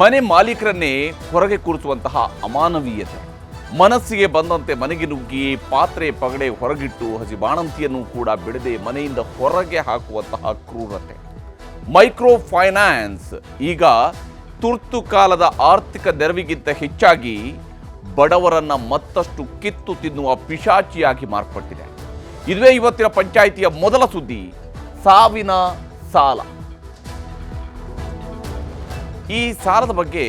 ಮನೆ ಮಾಲೀಕರನ್ನೇ ಹೊರಗೆ ಕೂರಿಸುವಂತಹ ಅಮಾನವೀಯತೆ. ಮನಸ್ಸಿಗೆ ಬಂದಂತೆ ಮನೆಗೆ ನುಗ್ಗಿ ಪಾತ್ರೆ ಪಗಡೆ ಹೊರಗಿಟ್ಟು ಹಸಿ ಬಾಣಂತಿಯನ್ನು ಕೂಡ ಬಿಡದೆ ಮನೆಯಿಂದ ಹೊರಗೆ ಹಾಕುವಂತಹ ಕ್ರೂರತೆ. ಮೈಕ್ರೋ ಫೈನಾನ್ಸ್ ಈಗ ತುರ್ತು ಕಾಲದ ಆರ್ಥಿಕ ನೆರವಿಗಿಂತ ಹೆಚ್ಚಾಗಿ ಬಡವರನ್ನ ಮತ್ತಷ್ಟು ಕಿತ್ತು ತಿನ್ನುವ ಪಿಶಾಚಿಯಾಗಿ ಮಾರ್ಪಟ್ಟಿದೆ. ಇದುವೇ ಇವತ್ತಿನ ಪಂಚಾಯಿತಿಯ ಮೊದಲ ಸುದ್ದಿ, ಸಾವಿನ ಸಾಲ. ಈ ಸಾಲದ ಬಗ್ಗೆ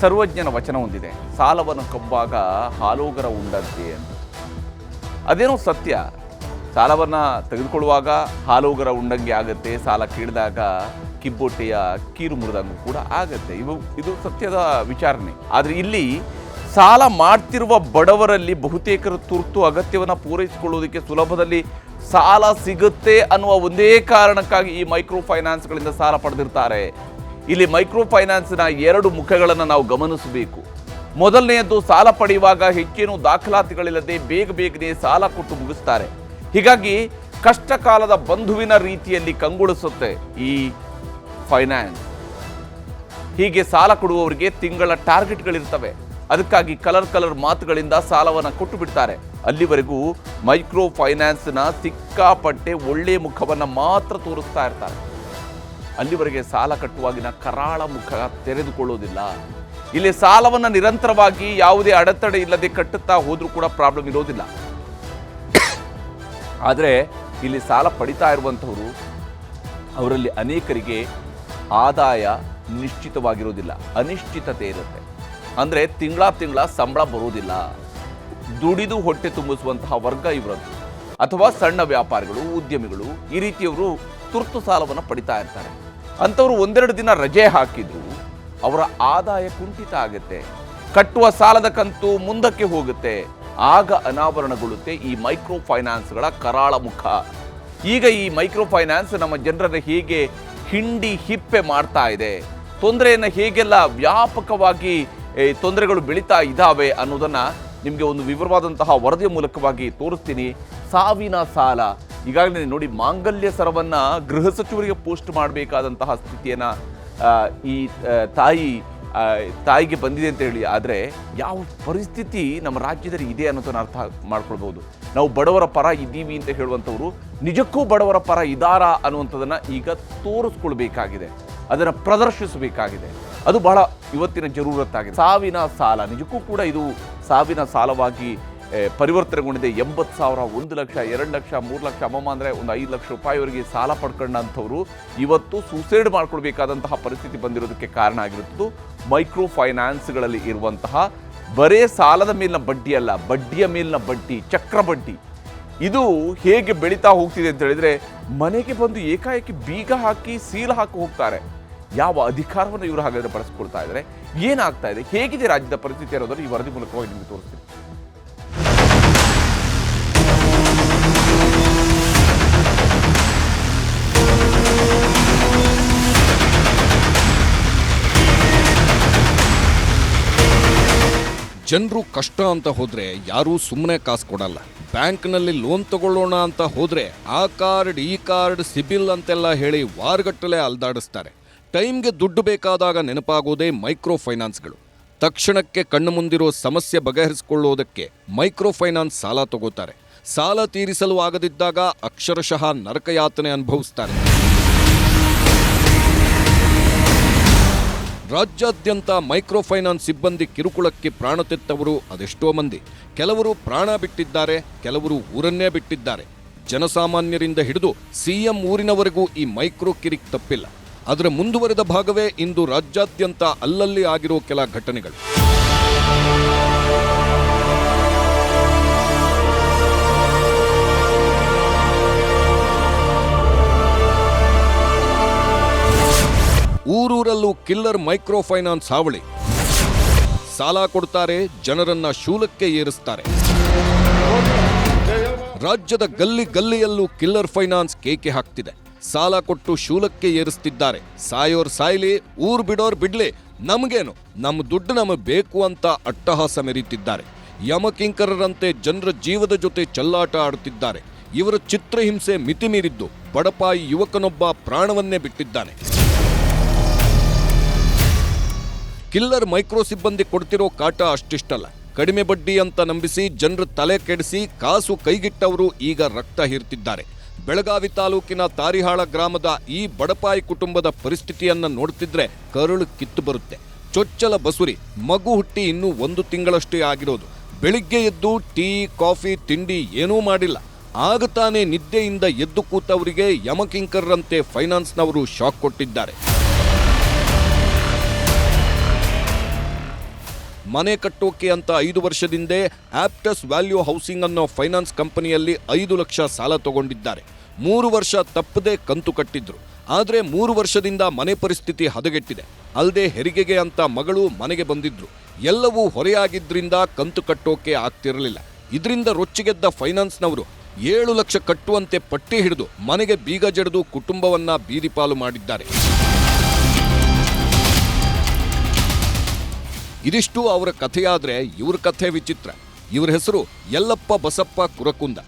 ಸರ್ವಜ್ಞನ ವಚನ ಹೊಂದಿದೆ. ಸಾಲವನ್ನು ಕಬ್ಬಾಗ ಹಾಲೋಗರ ಉಂಡಂತೆ ಅಂತ. ಅದೇನೋ ಸತ್ಯ. ಸಾಲವನ್ನು ತೆಗೆದುಕೊಳ್ಳುವಾಗ ಹಾಲೋಗರ ಉಂಡಂಗೆ ಆಗುತ್ತೆ, ಸಾಲ ಕೇಳಿದಾಗ ಕಿಬ್ಬೊಟ್ಟೆಯ ಕೀರು ಮುರಿದಂಗೂ ಕೂಡ ಆಗುತ್ತೆ. ಇವು, ಇದು ಸತ್ಯದ ವಿಚಾರಣೆ. ಆದರೆ ಇಲ್ಲಿ ಸಾಲ ಮಾಡ್ತಿರುವ ಬಡವರಲ್ಲಿ ಬಹುತೇಕರು ತುರ್ತು ಅಗತ್ಯವನ್ನು ಪೂರೈಸಿಕೊಳ್ಳುವುದಕ್ಕೆ ಸುಲಭದಲ್ಲಿ ಸಾಲ ಸಿಗುತ್ತೆ ಅನ್ನುವ ಒಂದೇ ಕಾರಣಕ್ಕಾಗಿ ಈ ಮೈಕ್ರೋ ಫೈನಾನ್ಸ್ಗಳಿಂದ ಸಾಲ ಪಡೆದಿರ್ತಾರೆ. ಇಲ್ಲಿ ಮೈಕ್ರೋ ಫೈನಾನ್ಸ್ನ ಎರಡು ಮುಖಗಳನ್ನು ನಾವು ಗಮನಿಸಬೇಕು. ಮೊದಲನೆಯದ್ದು ಸಾಲ ಪಡೆಯುವಾಗ ಹೆಚ್ಚೇನು ದಾಖಲಾತಿಗಳಿಲ್ಲದೆ ಬೇಗ ಬೇಗನೆ ಸಾಲ ಕೊಟ್ಟು ಮುಗಿಸ್ತಾರೆ. ಹೀಗಾಗಿ ಕಷ್ಟ ಕಾಲದ ಬಂಧುವಿನ ರೀತಿಯಲ್ಲಿ ಕಂಗೊಳಿಸುತ್ತೆ ಈ ಫೈನಾನ್ಸ್. ಹೀಗೆ ಸಾಲ ಕೊಡುವವರಿಗೆ ತಿಂಗಳ ಟಾರ್ಗೆಟ್ಗಳಿರ್ತವೆ. ಅದಕ್ಕಾಗಿ ಕಲರ್ ಕಲರ್ ಮಾತುಗಳಿಂದ ಸಾಲವನ್ನು ಕೊಟ್ಟು ಬಿಡ್ತಾರೆ. ಅಲ್ಲಿವರೆಗೂ ಮೈಕ್ರೋ ಫೈನಾನ್ಸ್ನ ಸಿಕ್ಕಾಪಟ್ಟೆ ಒಳ್ಳೆಯ ಮುಖವನ್ನು ಮಾತ್ರ ತೋರಿಸ್ತಾ ಇರ್ತಾರೆ. ಅಲ್ಲಿವರೆಗೆ ಸಾಲ ಕಟ್ಟುವಾಗಿನ ಕರಾಳ ಮುಖ ತೆರೆದುಕೊಳ್ಳೋದಿಲ್ಲ. ಇಲ್ಲಿ ಸಾಲವನ್ನು ನಿರಂತರವಾಗಿ ಯಾವುದೇ ಅಡೆತಡೆ ಇಲ್ಲದೆ ಕಟ್ಟುತ್ತಾ ಹೋದರೂ ಕೂಡ ಪ್ರಾಬ್ಲಮ್ ಇರೋದಿಲ್ಲ. ಆದರೆ ಇಲ್ಲಿ ಸಾಲ ಪಡಿತಾ ಇರುವಂಥವರು ಅವರಲ್ಲಿ ಅನೇಕರಿಗೆ ಆದಾಯ ನಿಶ್ಚಿತವಾಗಿರೋದಿಲ್ಲ. ಅನಿಶ್ಚಿತತೆ ಇರುತ್ತೆ. ಅಂದರೆ ತಿಂಗಳ ತಿಂಗಳ ಸಂಬಳ ಬರುವುದಿಲ್ಲ ದುಡಿದು ಹೊಟ್ಟೆ ತುಂಬಿಸುವಂತಹ ವರ್ಗ ಇವರದ್ದು. ಅಥವಾ ಸಣ್ಣ ವ್ಯಾಪಾರಿಗಳು, ಉದ್ಯಮಿಗಳು, ಈ ರೀತಿಯವರು ತುರ್ತು ಸಾಲವನ್ನು ಪಡಿತಾ ಇರ್ತಾರೆ. ಅಂಥವ್ರು ಒಂದೆರಡು ದಿನ ರಜೆ ಹಾಕಿದ್ರು, ಅವರ ಆದಾಯ ಕುಂಠಿತ ಆಗುತ್ತೆ. ಕಟ್ಟುವ ಸಾಲದ ಕಂತು ಮುಂದಕ್ಕೆ ಹೋಗುತ್ತೆ. ಆಗ ಅನಾವರಣಗೊಳ್ಳುತ್ತೆ ಈ ಮೈಕ್ರೋ ಫೈನಾನ್ಸ್ಗಳ ಕರಾಳ ಮುಖ. ಈಗ ಈ ಮೈಕ್ರೋ ಫೈನಾನ್ಸ್ ನಮ್ಮ ಜನರನ್ನು ಹೇಗೆ ಹಿಂಡಿ ಹಿಪ್ಪೆ ಮಾಡ್ತಾ ಇದೆ, ತೊಂದರೆಯನ್ನು ಹೇಗೆಲ್ಲ ವ್ಯಾಪಕವಾಗಿ ತೊಂದರೆಗಳು ಬೆಳೀತಾ ಇದ್ದಾವೆ ಅನ್ನೋದನ್ನು ನಿಮಗೆ ಒಂದು ವಿವರವಾದಂತಹ ವರದಿಯ ಮೂಲಕವಾಗಿ ತೋರಿಸ್ತೀನಿ. ಸಾವಿನ ಸಾಲ ಈಗಾಗಲೇ ನೋಡಿ ಮಾಂಗಲ್ಯ ಸರವನ್ನು ಗೃಹ ಸಚಿವರಿಗೆ ಪೋಸ್ಟ್ ಮಾಡಬೇಕಾದಂತಹ ಸ್ಥಿತಿಯನ್ನು ಈ ತಾಯಿ ತಾಯಿಗೆ ಬಂದಿದೆ ಅಂತ ಹೇಳಿ ಆದರೆ ಯಾವ ಪರಿಸ್ಥಿತಿ ನಮ್ಮ ರಾಜ್ಯದಲ್ಲಿ ಇದೆ ಅನ್ನೋದನ್ನು ಅರ್ಥ ಮಾಡ್ಕೊಳ್ಬೋದು ನಾವು ಬಡವರ ಪರ ಇದ್ದೀವಿ ಅಂತ ಹೇಳುವಂಥವ್ರು ನಿಜಕ್ಕೂ ಬಡವರ ಪರ ಇದಾರಾ ಅನ್ನುವಂಥದ್ದನ್ನು ಈಗ ತೋರಿಸ್ಕೊಳ್ಬೇಕಾಗಿದೆ. ಅದನ್ನು ಪ್ರದರ್ಶಿಸಬೇಕಾಗಿದೆ. ಅದು ಬಹಳ ಇವತ್ತಿನ ಜರೂರತ್ತಾಗಿದೆ. ಸಾವಿನ ಸಾಲ, ನಿಜಕ್ಕೂ ಕೂಡ ಇದು ಸಾವಿನ ಸಾಲವಾಗಿ ಪರಿವರ್ತನೆಗೊಂಡಿದೆ. ಎಂಬತ್ತು ಸಾವಿರ, ಒಂದು ಲಕ್ಷ, ಎರಡು ಲಕ್ಷ, ಮೂರು ಲಕ್ಷ ಅಮ್ಮಮ್ಮ ಅಂದರೆ ಒಂದು ಐದು ಲಕ್ಷ ರೂಪಾಯಿವರೆಗೆ ಸಾಲ ಪಡ್ಕೊಂಡಂಥವ್ರು ಇವತ್ತು ಸೂಸೈಡ್ ಮಾಡ್ಕೊಳ್ಬೇಕಾದಂತಹ ಪರಿಸ್ಥಿತಿ ಬಂದಿರೋದಕ್ಕೆ ಕಾರಣ ಆಗಿರುತ್ತದೆ ಮೈಕ್ರೋ ಫೈನಾನ್ಸ್ಗಳಲ್ಲಿ ಇರುವಂತಹ ಬರೇ ಸಾಲದ ಮೇಲಿನ ಬಡ್ಡಿ ಅಲ್ಲ, ಬಡ್ಡಿಯ ಮೇಲಿನ ಬಡ್ಡಿ, ಚಕ್ರ ಬಡ್ಡಿ. ಇದು ಹೇಗೆ ಬೆಳೀತಾ ಹೋಗ್ತಿದೆ ಅಂತ ಹೇಳಿದರೆ ಮನೆಗೆ ಬಂದು ಏಕಾಏಕಿ ಬೀಗ ಹಾಕಿ ಸೀಲ್ ಹಾಕಿ ಹೋಗ್ತಾರೆ. ಯಾವ ಅಧಿಕಾರವನ್ನು ಇವರು ಹಾಗಾದರೆ ಬಳಸ್ಕೊಳ್ತಾ ಇದ್ದಾರೆ? ಏನಾಗ್ತಾ ಇದೆ? ಹೇಗಿದೆ ರಾಜ್ಯದ ಪರಿಸ್ಥಿತಿ ಅನ್ನೋದನ್ನು ಈ ವರದಿ ಮೂಲಕವಾಗಿ ನಿಮಗೆ ತೋರಿಸ್ತೀನಿ. ಜನರು ಕಷ್ಟ ಅಂತ ಹೋದರೆ ಯಾರೂ ಸುಮ್ಮನೆ ಕಾಸು ಕೊಡಲ್ಲ. ಬ್ಯಾಂಕ್ನಲ್ಲಿ ಲೋನ್ ತಗೊಳ್ಳೋಣ ಅಂತ ಹೋದರೆ ಆ ಕಾರ್ಡ್, ಈ ಕಾರ್ಡ್, ಸಿಬಿಲ್ ಅಂತೆಲ್ಲ ಹೇಳಿ ವಾರಗಟ್ಟಲೆ ಅಲ್ದಾಡಿಸ್ತಾರೆ. ಟೈಮ್ಗೆ ದುಡ್ಡು ಬೇಕಾದಾಗ ನೆನಪಾಗೋದೇ ಮೈಕ್ರೋ ಫೈನಾನ್ಸ್ಗಳು ತಕ್ಷಣಕ್ಕೆ ಕಣ್ಣು ಮುಂದಿರೋ ಸಮಸ್ಯೆ ಬಗೆಹರಿಸಿಕೊಳ್ಳೋದಕ್ಕೆ ಮೈಕ್ರೋ ಫೈನಾನ್ಸ್ ಸಾಲ ತಗೋತಾರೆ. ಸಾಲ ತೀರಿಸಲು ಆಗದಿದ್ದಾಗ ಅಕ್ಷರಶಃ ನರಕಯಾತನೆ ಅನುಭವಿಸ್ತಾರೆ. ರಾಜ್ಯಾದ್ಯಂತ ಮೈಕ್ರೋ ಫೈನಾನ್ಸ್ ಸಿಬ್ಬಂದಿ ಕಿರುಕುಳಕ್ಕೆ ಪ್ರಾಣ ತೆತ್ತವರು ಅದೆಷ್ಟೋ ಮಂದಿ. ಕೆಲವರು ಪ್ರಾಣ ಬಿಟ್ಟಿದ್ದಾರೆ, ಕೆಲವರು ಊರನ್ನೇ ಬಿಟ್ಟಿದ್ದಾರೆ. ಜನಸಾಮಾನ್ಯರಿಂದ ಹಿಡಿದು ಸಿಎಂ ಊರಿನವರೆಗೂ ಈ ಮೈಕ್ರೋ ಕಿರಿಕ್ ತಪ್ಪಿಲ್ಲ. ಅದರ ಮುಂದುವರೆದ ಭಾಗವೇ ಇಂದು ರಾಜ್ಯಾದ್ಯಂತ ಅಲ್ಲಲ್ಲಿ ಆಗಿರೋ ಕೆಲ ಘಟನೆಗಳು. ಊರೂರಲ್ಲೂ ಕಿಲ್ಲರ್ ಮೈಕ್ರೋ ಫೈನಾನ್ಸ್ ಹಾವಳಿ. ಸಾಲ ಕೊಡ್ತಾರೆ, ಜನರನ್ನ ಶೂಲಕ್ಕೆ ಏರಿಸ್ತಾರೆ. ರಾಜ್ಯದ ಗಲ್ಲಿ ಗಲ್ಲಿಯಲ್ಲೂ ಕಿಲ್ಲರ್ ಫೈನಾನ್ಸ್ ಕೇಕೆ ಹಾಕ್ತಿದೆ. ಸಾಲ ಕೊಟ್ಟು ಶೂಲಕ್ಕೆ ಏರಿಸ್ತಿದ್ದಾರೆ. ಸಾಯೋರ್ ಸಾಯ್ಲಿ, ಊರ್ ಬಿಡೋರ್ ಬಿಡ್ಲಿ, ನಮಗೇನು? ನಮ್ಮ ದುಡ್ಡು ನಮಗೆ ಬೇಕು ಅಂತ ಅಟ್ಟಹಾಸ ಮೆರೀತಿದ್ದಾರೆ. ಯಮಕಿಂಕರರಂತೆ ಜನರ ಜೀವದ ಜೊತೆ ಚಲ್ಲಾಟ ಆಡುತ್ತಿದ್ದಾರೆ ಇವರ ಚಿತ್ರಹಿಂಸೆ ಮಿತಿ ಮೀರಿದ್ದು ಬಡಪಾಯಿ ಯುವಕನೊಬ್ಬ ಪ್ರಾಣವನ್ನೇ ಬಿಟ್ಟಿದ್ದಾನೆ. ಕಿಲ್ಲರ್ ಮೈಕ್ರೋ ಸಿಬ್ಬಂದಿ ಕೊಡ್ತಿರೋ ಕಾಟ ಅಷ್ಟಿಷ್ಟಲ್ಲ. ಕಡಿಮೆ ಬಡ್ಡಿ ಅಂತ ನಂಬಿಸಿ ಜನರು ತಲೆ ಕೆಡಿಸಿ ಕಾಸು ಕೈಗಿಟ್ಟವರು ಈಗ ರಕ್ತ ಹೀರ್ತಿದ್ದಾರೆ. ಬೆಳಗಾವಿ ತಾಲೂಕಿನ ತಾರಿಹಾಳ ಗ್ರಾಮದ ಈ ಬಡಪಾಯಿ ಕುಟುಂಬದ ಪರಿಸ್ಥಿತಿಯನ್ನು ನೋಡ್ತಿದ್ರೆ ಕರುಳು ಕಿತ್ತು ಬರುತ್ತೆ. ಚೊಚ್ಚಲ ಬಸುರಿ, ಮಗು ಹುಟ್ಟಿ ಇನ್ನೂ ಒಂದು ತಿಂಗಳಷ್ಟೇ ಆಗಿರೋದು. ಬೆಳಿಗ್ಗೆ ಎದ್ದು ಟೀ, ಕಾಫಿ, ತಿಂಡಿ ಏನೂ ಮಾಡಿಲ್ಲ. ಆಗ ತಾನೇ ನಿದ್ದೆಯಿಂದ ಎದ್ದು ಕೂತವರಿಗೆ ಯಮಕಿಂಕರ್ರಂತೆ ಫೈನಾನ್ಸ್ನವರು ಶಾಕ್ ಕೊಟ್ಟಿದ್ದಾರೆ. ಮನೆ ಕಟ್ಟೋಕೆ ಅಂತ ಐದು ವರ್ಷದಿಂದೇ ಆಪ್ಟಸ್ ವ್ಯಾಲ್ಯೂ ಹೌಸಿಂಗ್ ಅನ್ನೋ ಫೈನಾನ್ಸ್ ಕಂಪನಿಯಲ್ಲಿ ಐದು ಲಕ್ಷ ಸಾಲ ತಗೊಂಡಿದ್ದಾರೆ. ಮೂರು ವರ್ಷ ತಪ್ಪದೆ ಕಂತು ಕಟ್ಟಿದ್ರು. ಆದರೆ ಮೂರು ವರ್ಷದಿಂದ ಮನೆ ಪರಿಸ್ಥಿತಿ ಹದಗೆಟ್ಟಿದೆ. ಅಲ್ಲದೆ ಹೆರಿಗೆಗೆ ಅಂತ ಮಗಳು ಮನೆಗೆ ಬಂದಿದ್ರು. ಎಲ್ಲವೂ ಹೊರೆಯಾಗಿದ್ದರಿಂದ ಕಂತು ಕಟ್ಟೋಕೆ ಆಗ್ತಿರಲಿಲ್ಲ. ಇದರಿಂದ ರೊಚ್ಚಿಗೆದ್ದ ಫೈನಾನ್ಸ್ನವರು ಏಳು ಲಕ್ಷ ಕಟ್ಟುವಂತೆ ಪಟ್ಟಿ ಹಿಡಿದು ಮನೆಗೆ ಬೀಗ ಜಡಿದು ಕುಟುಂಬವನ್ನ ಬೀದಿಪಾಲು ಮಾಡಿದ್ದಾರೆ. ಇದಿಷ್ಟು ಅವರ ಕಥೆಯಾದ್ರೆ ಇವ್ರ ಕಥೆ ವಿಚಿತ್ರ. ಇವ್ರ ಹೆಸರು ಯಲ್ಲಪ್ಪ ಬಸಪ್ಪ ಕುರಕುಂದ.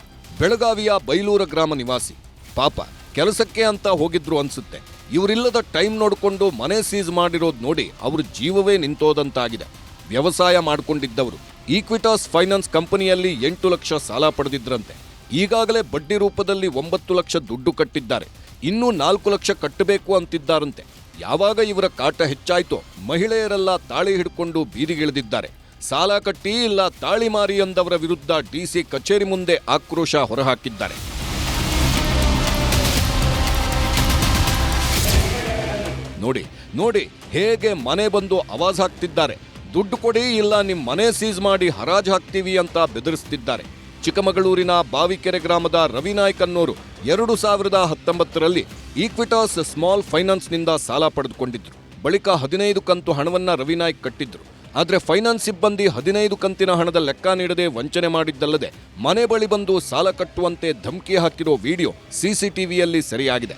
ಬೆಳಗಾವಿಯ ಬೈಲೂರ ಗ್ರಾಮ ನಿವಾಸಿ. ಪಾಪ, ಕೆಲಸಕ್ಕೆ ಅಂತ ಹೋಗಿದ್ರು ಅನ್ಸುತ್ತೆ. ಇವರಿಲ್ಲದ ಟೈಮ್ ನೋಡಿಕೊಂಡು ಮನೆ ಸೀಸ್ ಮಾಡಿರೋದು ನೋಡಿ ಅವ್ರ ಜೀವವೇ ನಿಂತೋದಂತಾಗಿದೆ. ವ್ಯವಸಾಯ ಮಾಡ್ಕೊಂಡಿದ್ದವರು. ಈಕ್ವಿಟಾಸ್ ಫೈನಾನ್ಸ್ ಕಂಪನಿಯಲ್ಲಿ ಎಂಟು ಲಕ್ಷ ಸಾಲ ಪಡೆದಿದ್ರಂತೆ. ಈಗಾಗಲೇ ಬಡ್ಡಿ ರೂಪದಲ್ಲಿ ಒಂಬತ್ತು ಲಕ್ಷ ದುಡ್ಡು ಕಟ್ಟಿದ್ದಾರೆ. ಇನ್ನೂ ನಾಲ್ಕು ಲಕ್ಷ ಕಟ್ಟಬೇಕು ಅಂತಿದ್ದಾರಂತೆ. ಯಾವಾಗ ಇವರ ಕಾಟ ಹೆಚ್ಚಾಯ್ತೋ ಮಹಿಳೆಯರೆಲ್ಲ ತಾಳಿ ಹಿಡ್ಕೊಂಡು ಬೀದಿಗಿಳಿದಿದ್ದಾರೆ. ಸಾಲ ಕಟ್ಟಿ ಇಲ್ಲ ತಾಳಿ ಮಾರಿ ಎಂದವರ ವಿರುದ್ಧ ಡಿಸಿ ಕಚೇರಿ ಮುಂದೆ ಆಕ್ರೋಶ ಹೊರಹಾಕಿದ್ದಾರೆ. ನೋಡಿ ನೋಡಿ, ಹೇಗೆ ಮನೆ ಬಂದು ಆವಾಜ್ ಹಾಕ್ತಿದ್ದಾರೆ. ದುಡ್ಡು ಕೊಡಿ ಇಲ್ಲ ನಿಮ್ಮ ಮನೆ ಸೀಸ್ ಮಾಡಿ ಹರಾಜು ಹಾಕ್ತೀವಿ ಅಂತ ಬೆದರಿಸ್ತಿದ್ದಾರೆ. ಚಿಕ್ಕಮಗಳೂರಿನ ಬಾವಿಕೆರೆ ಗ್ರಾಮದ ರವಿನಾಯ್ಕ್ ಅನ್ನೋರು ಎರಡು ಸಾವಿರದ ಹತ್ತೊಂಬತ್ತರಲ್ಲಿ ಈಕ್ವಿಟಾಸ್ ಸ್ಮಾಲ್ ಫೈನಾನ್ಸ್ನಿಂದ ಸಾಲ ಪಡೆದುಕೊಂಡಿದ್ರು. ಬಳಿಕ ಹದಿನೈದು ಕಂತು ಹಣವನ್ನ ರವಿನಾಯ್ಕ್ ಕಟ್ಟಿದ್ರು. ಆದರೆ ಫೈನಾನ್ಸ್ ಸಿಬ್ಬಂದಿ ಹದಿನೈದು ಕಂತಿನ ಹಣದ ಲೆಕ್ಕ ನೀಡದೆ ವಂಚನೆ ಮಾಡಿದ್ದಲ್ಲದೆ, ಮನೆ ಬಳಿ ಬಂದು ಸಾಲ ಕಟ್ಟುವಂತೆ ಧಮಕಿ ಹಾಕಿರೋ ವಿಡಿಯೋ ಸಿಸಿಟಿವಿಯಲ್ಲಿ ಸೆರೆಯಾಗಿದೆ.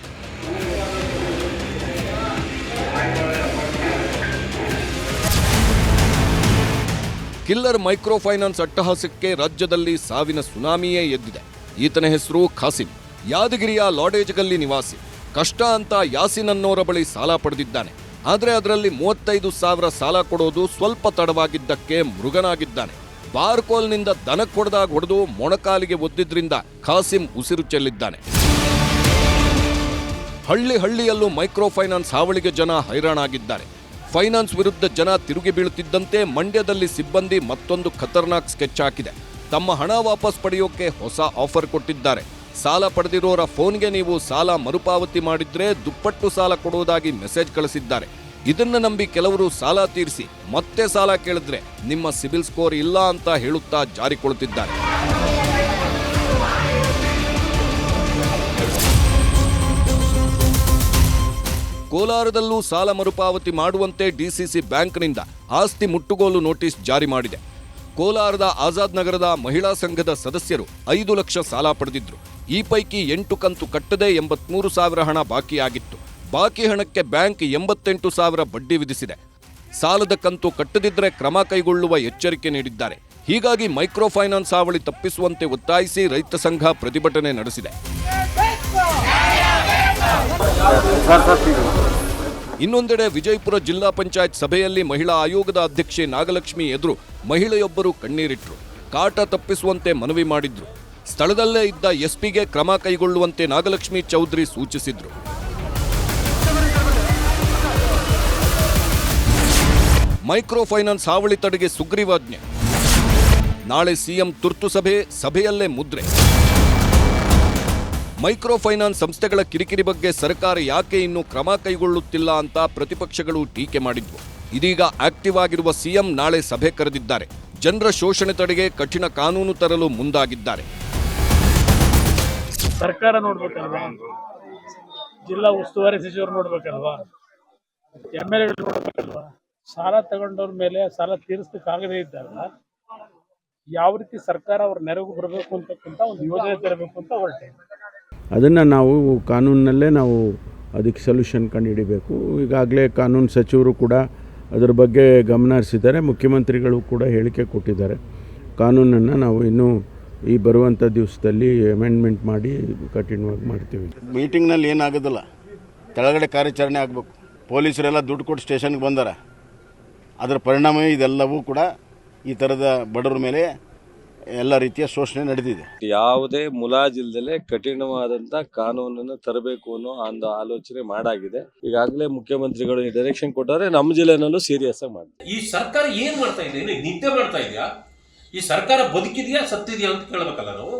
ಕಿಲ್ಲರ್ ಮೈಕ್ರೋ ಫೈನಾನ್ಸ್ ಅಟ್ಟಹಾಸಕ್ಕೆ ರಾಜ್ಯದಲ್ಲಿ ಸಾವಿನ ಸುನಾಮಿಯೇ ಎದ್ದಿದೆ. ಈತನ ಹೆಸರು ಖಾಸಿಂ. ಯಾದಗಿರಿಯ ಲಾಡೇಜ್ಗಲ್ಲಿ ನಿವಾಸಿ. ಕಷ್ಟ ಅಂತ ಯಾಸಿನ್ ಅನ್ನೋರ ಬಳಿ ಸಾಲ ಪಡೆದಿದ್ದಾನೆ. ಆದರೆ ಅದರಲ್ಲಿ ಮೂವತ್ತೈದು ಸಾವಿರ ಸಾಲ ಕೊಡೋದು ಸ್ವಲ್ಪ ತಡವಾಗಿದ್ದಕ್ಕೆ ಮೃಗನಾಗಿದ್ದಾನೆ. ಬಾರ್ಕೋಲ್ನಿಂದ ದನಕ್ಕೆ ಹೊಡೆದಾಗ ಹೊಡೆದು ಮೊಣಕಾಲಿಗೆ ಒದ್ದಿದ್ರಿಂದ ಖಾಸಿಂ ಉಸಿರು ಚೆಲ್ಲಿದ್ದಾನೆ. ಹಳ್ಳಿ ಹಳ್ಳಿಯಲ್ಲೂ ಮೈಕ್ರೋ ಫೈನಾನ್ಸ್ ಹಾವಳಿಗೆ ಜನ ಹೈರಾಣಾಗಿದ್ದಾರೆ. ಫೈನಾನ್ಸ್ ವಿರುದ್ಧ ಜನ ತಿರುಗಿ ಬೀಳುತ್ತಿದ್ದಂತೆ ಮಂಡ್ಯದಲ್ಲಿ ಸಿಬ್ಬಂದಿ ಮತ್ತೊಂದು ಖತರ್ನಾಕ್ ಸ್ಕೆಚ್ ಹಾಕಿದೆ. ತಮ್ಮ ಹಣ ವಾಪಸ್ ಪಡೆಯೋಕೆ ಹೊಸ ಆಫರ್ ಕೊಟ್ಟಿದ್ದಾರೆ. ಸಾಲ ಪಡೆದಿರೋರ ಫೋನ್ಗೆ ನೀವು ಸಾಲ ಮರುಪಾವತಿ ಮಾಡಿದ್ರೆ ದುಪ್ಪಟ್ಟು ಸಾಲ ಕೊಡುವುದಾಗಿ ಮೆಸೇಜ್ ಕಳಿಸಿದ್ದಾರೆ. ಇದನ್ನ ನಂಬಿ ಕೆಲವರು ಸಾಲ ತೀರಿಸಿ ಮತ್ತೆ ಸಾಲ ಕೇಳಿದ್ರೆ ನಿಮ್ಮ ಸಿಬಿಲ್ ಸ್ಕೋರ್ ಇಲ್ಲ ಅಂತ ಹೇಳುತ್ತಾ ಜಾರಿಕೊಳ್ತಿದ್ದಾರೆ. ಕೋಲಾರದಲ್ಲೂ ಸಾಲ ಮರುಪಾವತಿ ಮಾಡುವಂತೆ ಡಿಸಿಸಿ ಬ್ಯಾಂಕ್ನಿಂದ ಆಸ್ತಿ ಮುಟ್ಟುಗೋಲು ನೋಟಿಸ್ ಜಾರಿ ಮಾಡಿದೆ. ಕೋಲಾರದ ಆಜಾದ್ ನಗರದ ಮಹಿಳಾ ಸಂಘದ ಸದಸ್ಯರು ಐದು ಲಕ್ಷ ಸಾಲ ಪಡೆದಿದ್ರು. ಈ ಪೈಕಿ ಎಂಟು ಕಂತು ಕಟ್ಟದೆ ಎಂಬತ್ಮೂರು ಸಾವಿರ ಹಣ ಬಾಕಿಯಾಗಿತ್ತು. ಬಾಕಿ ಹಣಕ್ಕೆ ಬ್ಯಾಂಕ್ ಎಂಬತ್ತೆಂಟು ಸಾವಿರ ಬಡ್ಡಿ ವಿಧಿಸಿದೆ. ಸಾಲದ ಕಂತು ಕಟ್ಟದಿದ್ದರೆ ಕ್ರಮ ಕೈಗೊಳ್ಳುವ ಎಚ್ಚರಿಕೆ ನೀಡಿದ್ದಾರೆ. ಹೀಗಾಗಿ ಮೈಕ್ರೋ ಫೈನಾನ್ಸ್ ಹಾವಳಿ ತಪ್ಪಿಸುವಂತೆ ಒತ್ತಾಯಿಸಿ ರೈತ ಸಂಘ ಪ್ರತಿಭಟನೆ ನಡೆಸಿದೆ. ಇನ್ನೊಂದೆಡೆ ವಿಜಯಪುರ ಜಿಲ್ಲಾ ಪಂಚಾಯತ್ ಸಭೆಯಲ್ಲಿ ಮಹಿಳಾ ಆಯೋಗದ ಅಧ್ಯಕ್ಷೆ ನಾಗಲಕ್ಷ್ಮಿ ಎದುರು ಮಹಿಳೆಯೊಬ್ಬರು ಕಣ್ಣೀರಿಟ್ಟರು ಕಾಟ ತಪ್ಪಿಸುವಂತೆ ಮನವಿ ಮಾಡಿದ್ರು. ಸ್ಥಳದಲ್ಲೇ ಇದ್ದ ಎಸ್ಪಿಗೆ ಕ್ರಮ ಕೈಗೊಳ್ಳುವಂತೆ ನಾಗಲಕ್ಷ್ಮಿ ಚೌಧರಿ ಸೂಚಿಸಿದ್ರು. ಮೈಕ್ರೋ ಫೈನಾನ್ಸ್ ಹಾವಳಿ ತಡೆಗೆ ಸುಗ್ರೀವಾಜ್ಞೆ. ನಾಳೆ ಸಿಎಂ ತುರ್ತು ಸಭೆ, ಸಭೆಯಲ್ಲೇ ಮುದ್ರೆ. ಮೈಕ್ರೋ ಫೈನಾನ್ಸ್ ಸಂಸ್ಥೆಗಳ ಕಿರಿಕಿರಿ ಬಗ್ಗೆ ಸರ್ಕಾರ ಯಾಕೆ ಇನ್ನೂ ಕ್ರಮ ಕೈಗೊಳ್ಳುತ್ತಿಲ್ಲ ಅಂತ ಪ್ರತಿಪಕ್ಷಗಳು ಟೀಕೆ ಮಾಡಿದ್ವು. ಇದೀಗ ಆಕ್ಟಿವ್ ಆಗಿರುವ ಸಿಎಂ ನಾಳೆ ಸಭೆ ಕರೆದಿದ್ದಾರೆ. ಜನರ ಶೋಷಣೆ ತಡೆಗೆ ಕಠಿಣ ಕಾನೂನು ತರಲು ಮುಂದಾಗಿದ್ದಾರೆ. ಸರ್ಕಾರ ನೋಡ್ಬೇಕಲ್ವಾ? ಜಿಲ್ಲಾ ಉಸ್ತುವಾರಿ ಸಚಿವರು ನೋಡ್ಬೇಕಲ್ವಾ? M L ನೋಡ್ಬೇಕಲ್ವಾ? ಸಾಲ ತಗೊಂಡವ್ರ ಮೇಲೆ ಸಾಲ ತೀರಿಸಲಿಕ್ಕಾಗದೇ ಇದ್ದಾಗ ಯಾವ ರೀತಿ ಸರ್ಕಾರ ಅವ್ರ ನೆರವು ಬರಬೇಕು ಅಂತಕ್ಕಂಥ ಒಂದು ಯೋಜನೆ ತರಬೇಕು ಅಂತ ಹೊರಟೆ. ಅದನ್ನು ನಾವು ಕಾನೂನಿನಲ್ಲೇ ನಾವು ಅದಕ್ಕೆ ಸೊಲ್ಯೂಷನ್ ಕಂಡುಹಿಡಿಬೇಕು. ಈಗಾಗಲೇ ಕಾನೂನು ಸಚಿವರು ಕೂಡ ಅದರ ಬಗ್ಗೆ ಗಮನ ಹರಿಸಿದ್ದಾರೆ ಮುಖ್ಯಮಂತ್ರಿಗಳು ಕೂಡ ಹೇಳಿಕೆ ಕೊಟ್ಟಿದ್ದಾರೆ. ಕಾನೂನನ್ನು ನಾವು ಇನ್ನೂ ಈ ಬರುವಂಥ ದಿವಸದಲ್ಲಿ ಅಮೆಂಡ್ಮೆಂಟ್ ಮಾಡಿ ಕಠಿಣವಾಗಿ ಮಾಡ್ತೀವಿ. ಮೀಟಿಂಗ್ನಲ್ಲಿ ಏನಾಗೋದಿಲ್ಲ. ಕೆಳಗಡೆ ಕಾರ್ಯಾಚರಣೆ ಆಗಬೇಕು. ಪೊಲೀಸರೆಲ್ಲ ದುಡ್ಡು ಕೊಟ್ಟು ಸ್ಟೇಷನ್ಗೆ ಬಂದಾರ. ಅದರ ಪರಿಣಾಮ ಇದೆಲ್ಲವೂ ಕೂಡ ಈ ಥರದ ಬಡವರ ಮೇಲೆ ಎಲ್ಲ ರೀತಿಯ ಶೋಷಣೆ ನಡೆದಿದೆ. ಯಾವುದೇ ಮುಲಾಜಿಲ್ದಲೆ ಕಠಿಣವಾದಂತ ಕಾನೂನನ್ನು ತರಬೇಕು ಅನ್ನೋ ಒಂದು ಆಲೋಚನೆ ಮಾಡಾಗಿದೆ. ಈಗಾಗಲೇ ಮುಖ್ಯಮಂತ್ರಿಗಳು ಈ ಡೈರೆಕ್ಷನ್ ಕೊಟ್ಟರೆ ನಮ್ಮ ಜಿಲ್ಲೆನಲ್ಲೂ ಸೀರಿಯಸ್ ಆಗಿ ಮಾಡಿದೆ ಈ ಸರ್ಕಾರ ಏನ್ ಮಾಡ್ತಾ ಇದೆ? ಏನು ನಿದ್ದೆ ಮಾಡ್ತಾ ಇದೆಯಾ? ಈ ಸರ್ಕಾರ ಬದುಕಿದೆಯಾ ಸತ್ತಿದೆಯಾ ಅಂತ ಕೇಳಬೇಕಲ್ಲ ನಾವು.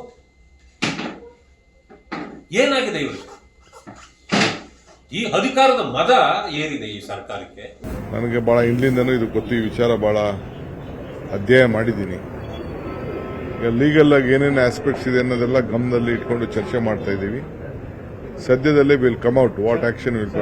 ಏನಾಗಿದೆ ಇವರು? ಈ ಅಧಿಕಾರದ ಮದ ಏನಿದೆ ಈ ಸರ್ಕಾರಕ್ಕೆ? ನನಗೆ ಬಹಳ ಹಿಂದಿನಿಂದನೂ ಇದು ಗೊತ್ತು ಈ ವಿಚಾರ ಬಹಳ ಅಧ್ಯಯನ ಮಾಡಿದ್ದೀನಿ. ಈಗ ಲೀಗಲ್ ಆಗಿ ಏನೇನು ಆಸ್ಪೆಕ್ಟ್ಸ್ ಇದೆ ಅನ್ನೋದೆಲ್ಲ ಗಮನದಲ್ಲಿ ಇಟ್ಕೊಂಡು ಚರ್ಚೆ ಮಾಡ್ತಾ ಇದ್ದೀವಿ. ಸದ್ಯದಲ್ಲೇ will come out what action will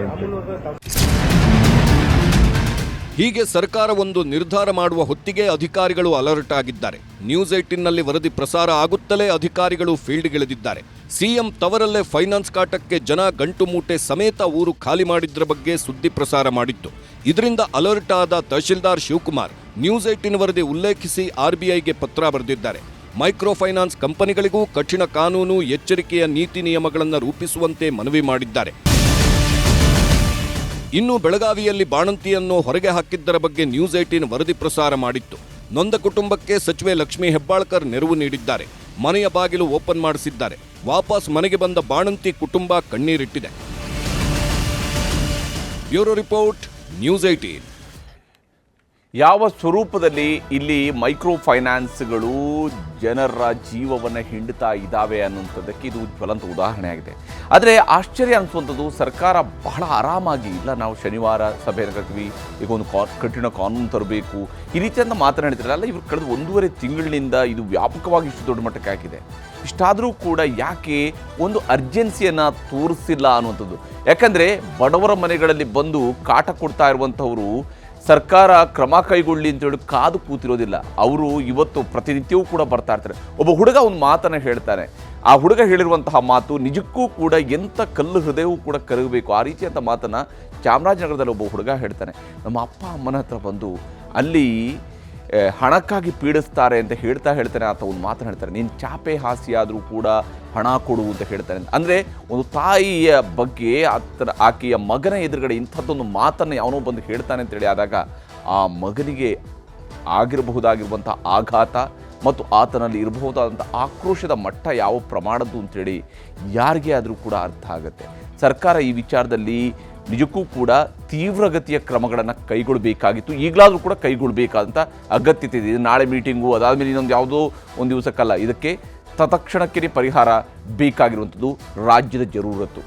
ಹೀಗೆ ಸರ್ಕಾರ ಒಂದು ನಿರ್ಧಾರ ಮಾಡುವ ಹೊತ್ತಿಗೆ ಅಧಿಕಾರಿಗಳು ಅಲರ್ಟ್ ಆಗಿದ್ದಾರೆ. ನ್ಯೂಸ್ ಏಟಿನ್ನಲ್ಲಿ ವರದಿ ಪ್ರಸಾರ ಆಗುತ್ತಲೇ ಅಧಿಕಾರಿಗಳು ಫೀಲ್ಡ್ಗಿಳಿದಿದ್ದಾರೆ ಸಿಎಂ ತವರಲ್ಲೇ ಫೈನಾನ್ಸ್ ಕಾಟಕ್ಕೆ ಜನ ಗಂಟು ಮೂಟೆ ಸಮೇತ ಊರು ಖಾಲಿ ಮಾಡಿದ್ರ ಬಗ್ಗೆ ಸುದ್ದಿ ಪ್ರಸಾರ ಮಾಡಿತ್ತು. ಇದರಿಂದ ಅಲರ್ಟ್ ಆದ ತಹಶೀಲ್ದಾರ್ ಶಿವಕುಮಾರ್ ನ್ಯೂಸ್ ಏಟಿನ್ ವರದಿ ಉಲ್ಲೇಖಿಸಿ ಆರ್ಬಿಐಗೆ ಪತ್ರ ಬರೆದಿದ್ದಾರೆ. ಮೈಕ್ರೋ ಫೈನಾನ್ಸ್ ಕಂಪನಿಗಳಿಗೂ ಕಠಿಣ ಕಾನೂನು, ಎಚ್ಚರಿಕೆಯ ನೀತಿ ನಿಯಮಗಳನ್ನು ರೂಪಿಸುವಂತೆ ಮನವಿ ಮಾಡಿದ್ದಾರೆ. ಇನ್ನು ಬೆಳಗಾವಿಯಲ್ಲಿ ಬಾಣಂತಿಯನ್ನು ಹೊರಗೆ ಹಾಕಿದ್ದರ ಬಗ್ಗೆ ನ್ಯೂಸ್ ಏಟೀನ್ ವರದಿ ಪ್ರಸಾರ ಮಾಡಿತ್ತು. ನೊಂದ ಕುಟುಂಬಕ್ಕೆ ಸಚಿವೆ ಲಕ್ಷ್ಮೀ ಹೆಬ್ಬಾಳ್ಕರ್ ನೆರವು ನೀಡಿದ್ದಾರೆ. ಮನೆಯ ಬಾಗಿಲು ಓಪನ್ ಮಾಡಿಸಿದ್ದಾರೆ. ವಾಪಸ್ ಮನೆಗೆ ಬಂದ ಬಾಣಂತಿ ಕುಟುಂಬ ಕಣ್ಣೀರಿಟ್ಟಿದೆ. ಬ್ಯೂರೋ ರಿಪೋರ್ಟ್, ನ್ಯೂಸ್ ಏಟೀನ್ ಯಾವ ಸ್ವರೂಪದಲ್ಲಿ ಇಲ್ಲಿ ಮೈಕ್ರೋ ಫೈನಾನ್ಸ್ಗಳು ಜನರ ಜೀವವನ್ನು ಹಿಂಡ್ತಾ ಇದ್ದಾವೆ ಅನ್ನುವಂಥದ್ದಕ್ಕೆ ಇದು ಜ್ವಲಂತ ಉದಾಹರಣೆ ಆಗಿದೆ ಆದರೆ ಆಶ್ಚರ್ಯ ಅನಿಸುವಂಥದ್ದು ಸರ್ಕಾರ ಬಹಳ ಆರಾಮಾಗಿ, ಇಲ್ಲ ನಾವು ಶನಿವಾರ ಸಭೆ ಕರಿತೀವಿ ಈಗ ಒಂದು ಕಾ, ಕಠಿಣ ಕಾನೂನು ತರಬೇಕು, ಈ ರೀತಿಯಿಂದ ಮಾತನಾಡಿದ್ರಲ್ಲ ಅಲ್ಲ, ಇವರು ಕಳೆದ ಒಂದೂವರೆ ತಿಂಗಳಿನಿಂದ ಇದು ವ್ಯಾಪಕವಾಗಿ ಇಷ್ಟು ದೊಡ್ಡ ಮಟ್ಟಕ್ಕೆ ಹಾಕಿದೆ. ಇಷ್ಟಾದರೂ ಕೂಡ ಯಾಕೆ ಒಂದು ಅರ್ಜೆನ್ಸಿಯನ್ನು ತೋರಿಸಿಲ್ಲ ಅನ್ನುವಂಥದ್ದು. ಯಾಕಂದರೆ ಬಡವರ ಮನೆಗಳಲ್ಲಿ ಬಂದು ಕಾಟ ಕೊಡ್ತಾ ಇರುವಂಥವರು ಸರ್ಕಾರ ಕ್ರಮ ಕೈಗೊಳ್ಳಿ ಅಂತೇಳಿ ಕಾದು ಕೂತಿರೋದಿಲ್ಲ. ಅವರು ಇವತ್ತು ಪ್ರತಿನಿತ್ಯವೂ ಕೂಡ ಬರ್ತಾ ಇರ್ತಾರೆ. ಒಬ್ಬ ಹುಡುಗ ಒಂದು ಮಾತನ್ನು ಹೇಳ್ತಾನೆ. ಆ ಹುಡುಗ ಹೇಳಿರುವಂತಹ ಮಾತು ನಿಜಕ್ಕೂ ಕೂಡ ಎಂಥ ಕಲ್ಲು ಹೃದಯವೂ ಕೂಡ ಕರಗಬೇಕು. ಆ ರೀತಿಯಂಥ ಮಾತನ್ನು ಚಾಮರಾಜನಗರದಲ್ಲಿ ಒಬ್ಬ ಹುಡುಗ ಹೇಳ್ತಾನೆ. ನಮ್ಮ ಅಪ್ಪ ಅಮ್ಮನ ಹತ್ರ ಬಂದು ಅಲ್ಲಿ ಹಣಕ್ಕಾಗಿ ಪೀಡಿಸ್ತಾರೆ ಅಂತ ಹೇಳ್ತಾ ಹೇಳ್ತಾನೆ ಆತ ಒಂದು ಮಾತನ್ನು ಹೇಳ್ತಾರೆ. ನೀನು ಚಾಪೆ ಹಾಸಿಯಾದರೂ ಕೂಡ ಹಣ ಕೊಡು ಅಂತ ಹೇಳ್ತಾನೆ. ಅಂದರೆ ಒಂದು ತಾಯಿಯ ಬಗ್ಗೆ ಆತರ ಆಕೆಯ ಮಗನ ಎದುರುಗಡೆ ಇಂಥದ್ದೊಂದು ಮಾತನ್ನು ಯಾವನೋ ಬಂದು ಹೇಳ್ತಾನೆ ಅಂತೇಳಿ ಆದಾಗ ಆ ಮಗನಿಗೆ ಆಗಿರಬಹುದಾಗಿರುವಂಥ ಆಘಾತ ಮತ್ತು ಆತನಲ್ಲಿ ಇರಬಹುದಾದಂಥ ಆಕ್ರೋಶದ ಮಟ್ಟ ಯಾವ ಪ್ರಮಾಣದ್ದು ಅಂತೇಳಿ ಯಾರಿಗೇ ಆದರೂ ಕೂಡ ಅರ್ಥ ಆಗುತ್ತೆ. ಸರ್ಕಾರ ಈ ವಿಚಾರದಲ್ಲಿ ನಿಜಕ್ಕೂ ಕೂಡ ತೀವ್ರಗತಿಯ ಕ್ರಮಗಳನ್ನು ಕೈಗೊಳ್ಳಬೇಕಾಗಿತ್ತು ಈಗಲಾದರೂ ಕೂಡ ಕೈಗೊಳ್ಳಬೇಕಾದಂಥ ಅಗತ್ಯತೆ ಇದೆ. ನಾಳೆ ಮೀಟಿಂಗು, ಅದಾದಮೇಲೆ ಇನ್ನೊಂದು ಯಾವುದೋ ಒಂದು ದಿವಸಕ್ಕಲ್ಲ. ಇದಕ್ಕೆ ತತ್ಕ್ಷಣಕ್ಕೆ ಪರಿಹಾರ ಬೇಕಾಗಿರುವಂಥದ್ದು ರಾಜ್ಯದ ಜರೂರತ್ತು.